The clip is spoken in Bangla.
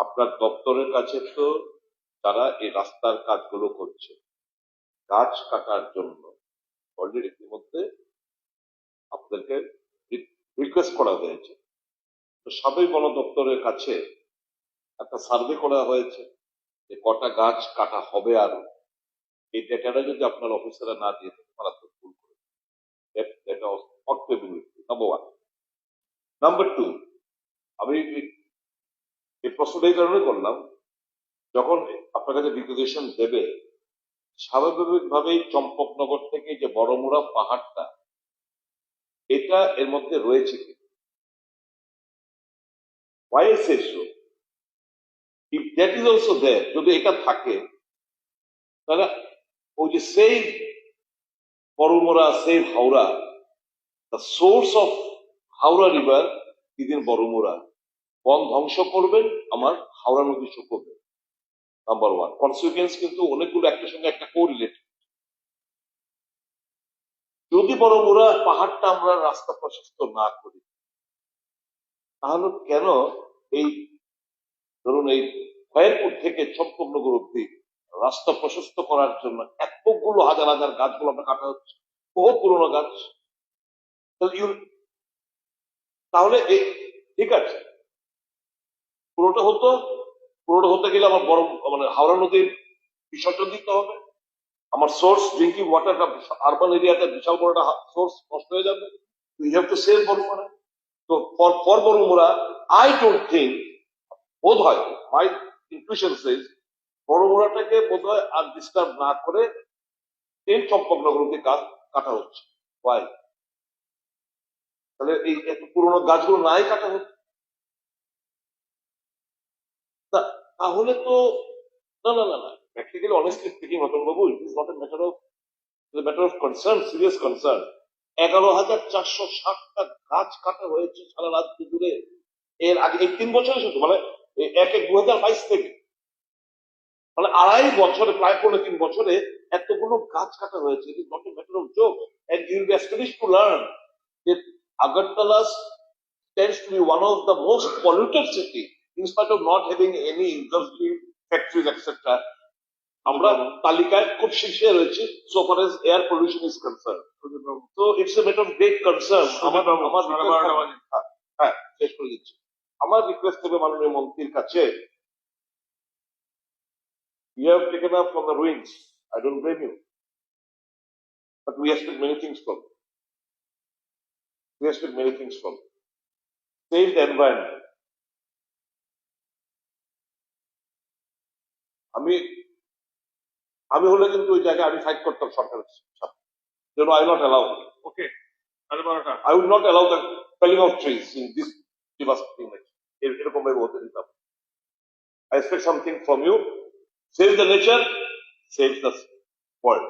আপনার দপ্তরের কাছে তো যারা এই রাস্তার কাজগুলো করছে। গাছ কাটার জন্য। অলরেডি ইতিমধ্যে আপনাদেরকে রিকোয়েস্ট করা হয়েছে। তো সাবেক বন দপ্তরের কাছে একটা সার্ভে করা হয়েছে যে কটা গাছ কাটা হবে আরও এই ডেটাটা যদি আপনার অফিসাররা না দিয়ে থাকে তারা তো ভুল করে নাম্বার টু প্রশ্নটা এই কারণে করলাম। যখন আপনার কাছে রিকুয়েশন দেবে, স্বাভাবিকভাবেই চম্পকনগর থেকে যে বড়মুড়া পাহাড়টা, এটা এর মধ্যে রয়েছে কি? So? If that is যদি এটা থাকে, তাহলে ওই যে সেই বড়মুড়া সেই Haora the source of Haora river ইদিন Baramura. বন ধ্বংস করবেন, আমার হাওড়া নদী শুকোবে নাম্বার ওয়ান কনসিকুয়েন্স কিন্তু অনেকগুলো একটার সঙ্গে একটা কোরিলেট যদি বড়মুড়া পাহাড়টা আমরা রাস্তা প্রশস্ত না করি, তাহলে কেন এই ধরুন এই খয়েরপুর থেকে চম্পকনগর অব্দি রাস্তা প্রশস্ত করার জন্য এতগুলো হাজার হাজার গাছগুলো আমরা কাটা হচ্ছে, বহু পুরোনো গাছ। তাহলে এই, ঠিক আছে পুরোটা হতো, পুরোটা হতে গেলে আমার বড় মানে হাওড়া নদীর বিসর্জন দিতে হবে। আমার সোর্স ড্রিঙ্কিং ওয়াটারটা আরবান এরিয়াতে বিশাল বড় একটা সোর্স নষ্ট হয়ে যাবে। You have to save Baramura তো for for Baramura I don't think বোধ হয় মাই ইনফিউশন সেজ বড়মুড়াটাকে বোধ হয় আর ডিস্টার্ব না করে এই চম্পকনগরকে গাছ কাটা হচ্ছে। ওয়াই তাহলে এই এত পুরোনো গাছগুলো নাই কাটা হচ্ছে। তাহলে তো, না না না না practically honestly speaking Ratan babu it is not a matter of matter of concern serious concern এগারো হাজার চারশো ষাটটা গাছ কাটা হয়েছে সারা রাজ্য জুড়ে এর আগে, এই তিন বছরে শুধু মানে এক এক দু হাজার বাইশ থেকে। মানে আড়াই বছরে, প্রায় পৌনে তিন বছরে এতগুলো গাছ কাটা হয়েছে। It is not a matter of joke and you be establish to learn যে Agartala tends to be one of the most polluted city in spite of not having any industry, factories, etc. আমরা তালিকায় খুব শীর্ষে রয়েছে so far as air pollution is concerned. So it's a matter of great concern. আমার আমার। হ্যাঁ, হ্যাঁ শেষ করে দিচ্ছি আমার রিকোয়েস্ট থাকবে মাননীয় মন্ত্রীর কাছে you have taken up from the ruins I don't blame you but we expect many things from you. we expect many things from you. save আমি হলে কিন্তু ওই জায়গায় আমি ফাইট করতাম সরকারের সাথে যেন আই নট অ্যালাউ ওকে সাড়ে বারোটা I would not allow the felling of trees in this devastating nature. এর- এরকম ভাবে হতে দিতাম I expect something from you. Save the nature, save the world.